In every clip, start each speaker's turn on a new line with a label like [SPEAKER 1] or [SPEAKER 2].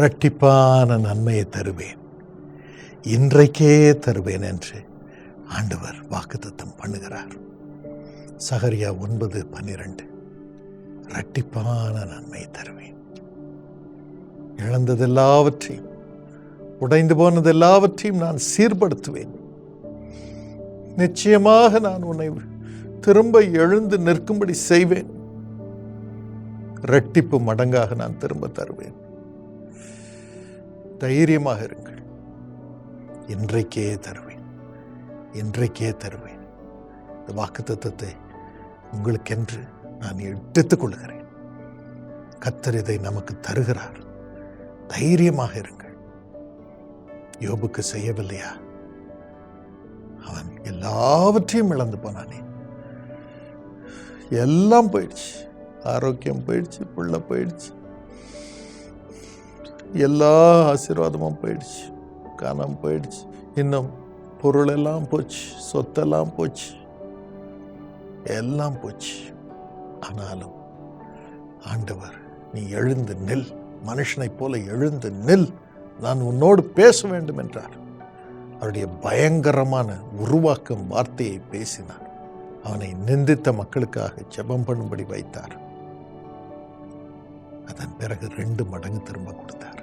[SPEAKER 1] இரட்டிப்பான நன்மையை தருவேன். இன்றைக்கே தருவேன் என்று ஆண்டவர் வாக்குத்தத்தம் பண்ணுகிறார். சகரியா ஒன்பது பன்னிரண்டு. இரட்டிப்பான நன்மை தருவேன். இழந்தது எல்லாவற்றையும் உடைந்து போனது எல்லாவற்றையும் நான் சீர்படுத்துவேன். நிச்சயமாக நான் உன்னை திரும்ப எழுந்து நிற்கும்படி செய்வேன். இரட்டிப்பு மடங்காக நான் திரும்ப தருவேன். தைரியமாக இருங்கள். இன்றைக்கே தருவேன். இன்றைக்கே தருவேன். இந்த வாக்கு தத்துவத்தை உங்களுக்கென்று நான் எடுத்துக் கொள்கிறேன். கத்தர் இதை நமக்கு தருகிறார். தைரியமாக இருங்கள். யோபுக்கு செய்யவில்லையா? அவன் எல்லாவற்றையும் இழந்து போனானே. எல்லாம் போயிடுச்சு. ஆரோக்கியம் போயிடுச்சு புள்ள போயிடுச்சு. எல்லா ஆசீர்வாதமும் போயிடுச்சு. கனம் போயிடுச்சு. இன்னும் பொருள் எல்லாம் போச்சு. சொத்தெல்லாம் போச்சு. எல்லாம் போச்சு. ஆனாலும் ஆண்டவர் நீ எழுந்து நெல். மனுஷனைப் போல எழுந்து நெல். நான் உன்னோடு பேச வேண்டும் என்றார். அவருடைய பயங்கரமான உருவாக்கும் வார்த்தையை பேசினார். அவனை நிந்தித்த மக்களுக்காக ஜெபம் பண்ணும்படி வைத்தார். அதன் பிறகு ரெண்டு மடங்கு திரும்ப கொடுத்தார்.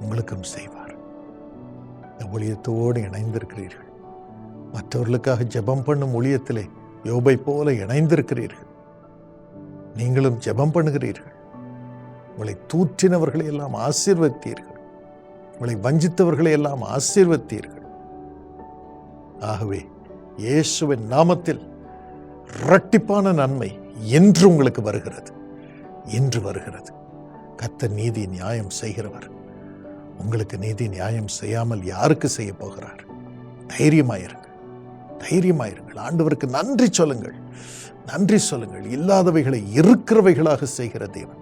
[SPEAKER 1] உங்களுக்கும் செய்வார். இந்த ஊழியத்தோடு இணைந்திருக்கிறீர்கள். மற்றவர்களுக்காக ஜெபம் பண்ணும் ஊழியத்திலே யோபை போல இணைந்திருக்கிறீர்கள். நீங்களும் ஜெபம் பண்ணுகிறீர்கள். உங்களை தூற்றினவர்களை எல்லாம் ஆசீர்வதித்தீர்கள். உங்களை வஞ்சித்தவர்களை எல்லாம் ஆசீர்வதித்தீர்கள். ஆகவே இயேசுவின் நாமத்தில் இரட்டிப்பான நன்மை என்று உங்களுக்கு வருகிறது. இன்று வருகிறது. கத்த நீதி நியாயம் செய்கிறவர். உங்களுக்கு நீதி நியாயம் செய்யாமல் யாருக்கு செய்ய போகிறார்? தைரியமாயிருங்கள் தைரியமாயிருங்கள் ஆண்டவருக்கு நன்றி சொல்லுங்கள். நன்றி சொல்லுங்கள். இல்லாதவைகளை இருக்கிறவைகளாக செய்கிற தேவன்.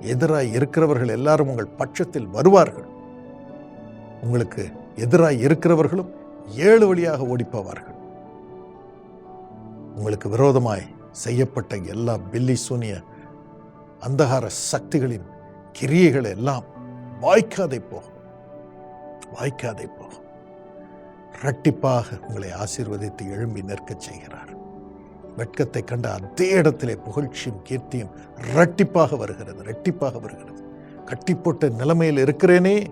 [SPEAKER 1] எதிராய் இருக்கிறவர்கள் எல்லாரும் உங்கள் பட்சத்தில் வருவார்கள். உங்களுக்கு எதிராக இருக்கிறவர்களும் ஏழு வழியாக ஓடிப்போவார்கள். உங்களுக்கு விரோதமாய் செய்யப்பட்ட எல்லா பில்லி சூனிய அந்தகார சக்திகளின் கிரியைகள் எல்லாம் வாய்க்காதே போகும் வாய்க்காதே போகும் இரட்டிப்பாக உங்களை ஆசீர்வதித்து எழும்பி நிற்கச் செய்கிறார். வெட்கத்தை கண்ட அதே இடத்திலே புகழ்ச்சியும் கீர்த்தியும் இரட்டிப்பாக வருகிறது இரட்டிப்பாக வருகிறது. கட்டி போட்ட நிலைமையில் இருக்கிறேனே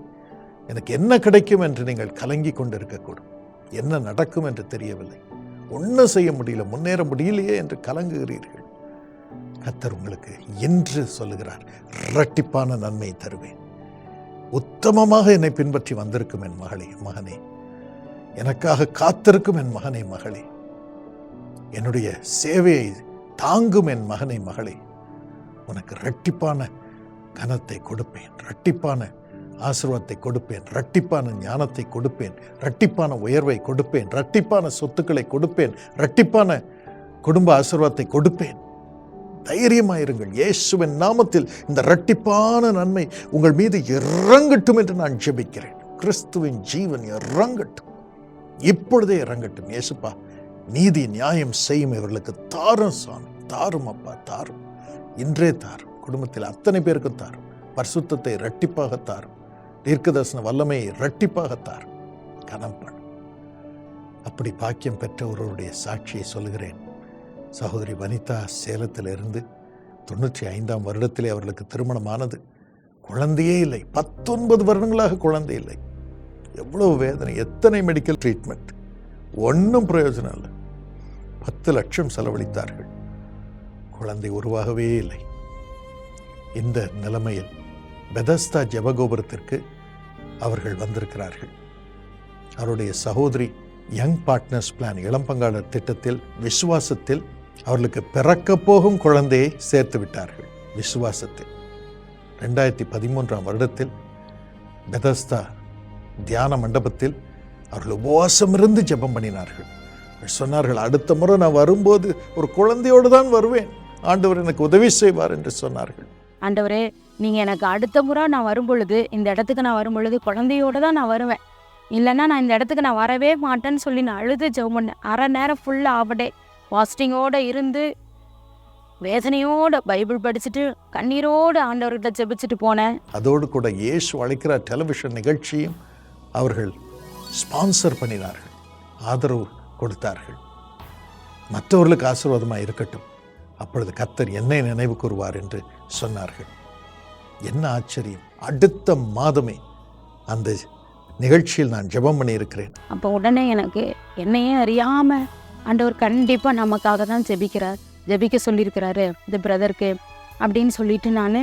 [SPEAKER 1] எனக்கு என்ன கிடைக்கும் என்று நீங்கள் கலங்கி கொண்டு இருக்கக்கூடும் என்ன நடக்கும் என்று தெரியவில்லை. ஒன்றும் செய்ய முடியல முன்னேற முடியலையே என்று கலங்குகிறீர்கள். கத்தர் உங்களுக்கு என்று சொல்லுகிறார் இரட்டிப்பான நன்மை தருவேன். உத்தமமாக என்னை பின்பற்றி வந்திருக்கும் என் மகளே மகனே. எனக்காக காத்திருக்கும் என் மகனே மகளே. என்னுடைய சேவையை தாங்கும் என் மகனை மகளே. உனக்கு ரட்டிப்பான கனத்தை கொடுப்பேன் ரட்டிப்பான ஆசிர்வாதத்தை கொடுப்பேன் ரட்டிப்பான ஞானத்தை கொடுப்பேன் ரட்டிப்பான உயர்வை கொடுப்பேன் ரட்டிப்பான சொத்துக்களை கொடுப்பேன் ரட்டிப்பான குடும்ப ஆசிர்வாதத்தை கொடுப்பேன். தைரியமாயிருங்கள். இயேசுவின் நாமத்தில் இந்த இரட்டிப்பான நன்மை உங்கள் மீது இறங்கட்டும் என்று நான் ஜெபிக்கிறேன். கிறிஸ்துவின் ஜீவன் இறங்கட்டும். இப்பொழுதே இறங்கட்டும். இயேசுப்பா நீதி நியாயம் செய்யும் இவர்களுக்கு தாரும் சாமி தாரும் அப்பா தாரும். இன்றே தாரும். குடும்பத்தில் அத்தனை பேருக்கும் தாரும். பரிசுத்தத்தை இரட்டிப்பாக தாரும். தீர்க்கதர்சன வல்லமையை இரட்டிப்பாக தாரும். கனம் அப்படி பாக்கியம் பெற்ற ஒருவருடைய சாட்சியை சொல்கிறேன். சகோதரி வனிதா சேலத்திலிருந்து தொண்ணூற்றி ஐந்தாம் வருடத்திலே அவர்களுக்கு திருமணமானது. குழந்தையே இல்லை. பத்தொன்பது வருடங்களாக குழந்தை இல்லை. எவ்வளவு வேதனை. எத்தனை மெடிக்கல் ட்ரீட்மெண்ட் ஒன்றும் பிரயோஜனம் இல்லை. பத்து லட்சம் செலவழித்தார்கள். குழந்தை உருவாகவே இல்லை. இந்த நிலைமையில் பெதஸ்தா ஜெபகோபுரத்திற்கு அவர்கள் வந்திருக்கிறார்கள். அவருடைய சகோதரி யங் பார்ட்னர்ஸ் பிளான் இளம்பங்காளர் திட்டத்தில் விசுவாசத்தில் அவர்களுக்கு பிறக்க போகும் குழந்தையை சேர்த்து விட்டார்கள். விசுவாசத்தில். ரெண்டாயிரத்தி பதிமூன்றாம் வருடத்தில் பெதஸ்தா தியான மண்டபத்தில் அவர்கள் உபவாசம் இருந்து ஜெபம் பண்ணினார்கள். சொன்னார்கள் அடுத்த முறை நான் வரும்போது ஒரு குழந்தையோடு தான் வருவேன். ஆண்டவர் எனக்கு உதவி செய்வார் என்று சொன்னார்கள்.
[SPEAKER 2] ஆண்டவரே நீங்க எனக்கு அடுத்த முறை நான் வரும்பொழுது இந்த இடத்துக்கு நான் வரும்பொழுது குழந்தையோடு தான் நான் வருவேன். இல்லைன்னா நான் இந்த இடத்துக்கு நான் வரவே மாட்டேன்னு சொல்லி நான் அழுது ஜெபம் பண்ணேன். அரை நேரம் ஃபுல்லாக ஆவடே வாஸ்டிங்கோட இருந்து வேதனையோட பைபிள் படிச்சுட்டு கண்ணீரோடு ஆண்டவர்கிட்ட ஜெபிச்சுட்டு போனேன்.
[SPEAKER 1] அதோடு கூட இயேசு அழைக்கிற டெலிவிஷன் நிகழ்ச்சியும் அவர்கள் ஸ்பான்சர் பண்ணினார்கள். ஆதரவு கொடுத்தார்கள். மற்றவர்களுக்கு ஆசீர்வாதமாக இருக்கட்டும். அப்பொழுது கர்த்தர் என்னை நினைவு கூறுவார் என்று சொன்னார்கள். என்ன ஆச்சரியம். அடுத்த மாதமே அந்த நிகழ்ச்சியில் நான் ஜெபம் பண்ணியிருக்கிறேன்.
[SPEAKER 2] அப்போ உடனே எனக்கு என்னையே அறியாம ஆண்டவர் கண்டிப்பாக நமக்காக தான் ஜெபிக்கிறார். ஜெபிக்க சொல்லியிருக்கிறாரு இந்த பிரதருக்கு அப்படின்னு சொல்லிட்டு நான்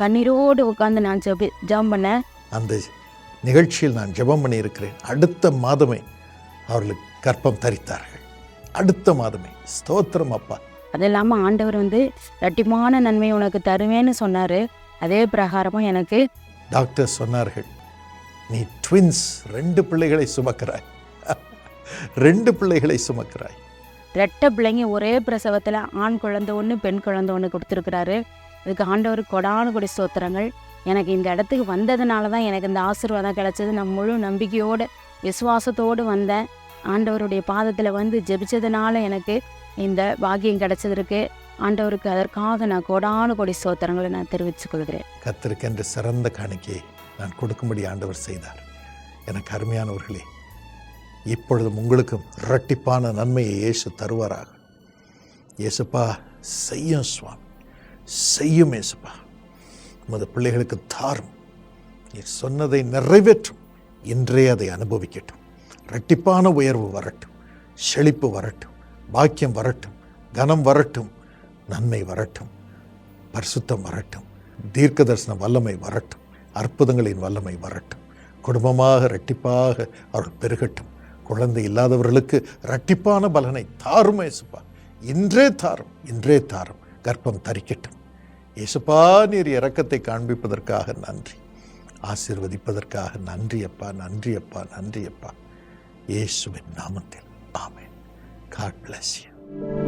[SPEAKER 2] கண்ணீரோடு உட்காந்து நான் ஜெபி ஜெபம் பண்ணேன்
[SPEAKER 1] அந்த நிகழ்ச்சியில் நான் ஜெபம் பண்ணியிருக்கிறேன். அடுத்த மாதமே அவர்களுக்கு கற்பம் தரித்தார்கள். அடுத்த மாதமே. ஸ்தோத்திரம் அப்பா.
[SPEAKER 2] அது இல்லாமல் ஆண்டவர் வந்து ரட்டிமான நன்மை உனக்கு தருவேன்னு சொன்னார். அதே பிரகாரமாக எனக்கு
[SPEAKER 1] டாக்டர் சொன்னார்கள் நீ ட்வின்ஸ் ரெண்டு பிள்ளைகளை சுமக்கிறாய். ரெண்டு பிள்ளைகளை சுமக்கிறாய்.
[SPEAKER 2] ரெட்டை பிள்ளைங்க ஒரே பிரசவத்தில் ஆண் குழந்தை ஒன்று பெண் குழந்தை ஒன்று கொடுத்துருக்குறாரு. இதுக்கு ஆண்டவர் கொடான கொடி ஸ்தோத்திரங்கள். எனக்கு இந்த இடத்துக்கு வந்ததுனால தான் எனக்கு இந்த ஆசீர்வாதம் கிடைச்சது. நான் முழு நம்பிக்கையோடு விசுவாசத்தோடு வந்தேன். ஆண்டவருடைய பாதத்தில் வந்து ஜெபிச்சதுனால எனக்கு இந்த பாக்கியம் கிடைச்சதற்கு ஆண்டவருக்கு அதற்காக நான் கொடான கொடி ஸ்தோத்திரங்களை நான் தெரிவித்துக் கொள்கிறேன்.
[SPEAKER 1] கத்திருக்கென்று சிறந்த காணிக்கையை நான் கொடுக்கும்படி ஆண்டவர் செய்தார். எனக்கு அருமையானவர்களே இப்பொழுதும் உங்களுக்கும் இரட்டிப்பான நன்மையை இயேசு தருவாராக. இயேசுப்பா செய்யும் சுவாமி. செய்யும் இயேசுப்பா. உமது பிள்ளைகளுக்கு தாரும். நீர் சொன்னதை நிறைவேற்றும். இன்றே அதை அனுபவிக்கட்டும். இரட்டிப்பான உயர்வு வரட்டும். செழிப்பு வரட்டும். பாக்கியம் வரட்டும். கனம் வரட்டும். நன்மை வரட்டும். பரிசுத்தம் வரட்டும். தீர்க்க தரிசன வல்லமை வரட்டும். அற்புதங்களின் வல்லமை வரட்டும். குடும்பமாக இரட்டிப்பாக அவர்கள் பெருகட்டும். குழந்தை இல்லாதவர்களுக்கு இரட்டிப்பான பலனை தாரும் ஏசுப்பா. இன்றே தாரும் இன்றே தாரும். கர்ப்பம் தரிக்கட்டும். ஏசுப்பா நீர் இறக்கத்தை காண்பிப்பதற்காக நன்றி. ஆசீர்வதிப்பதற்காக நன்றி அப்பா நன்றி அப்பா நன்றி அப்பா. இயேசுவின் நாமத்தில். ஆமென். God bless you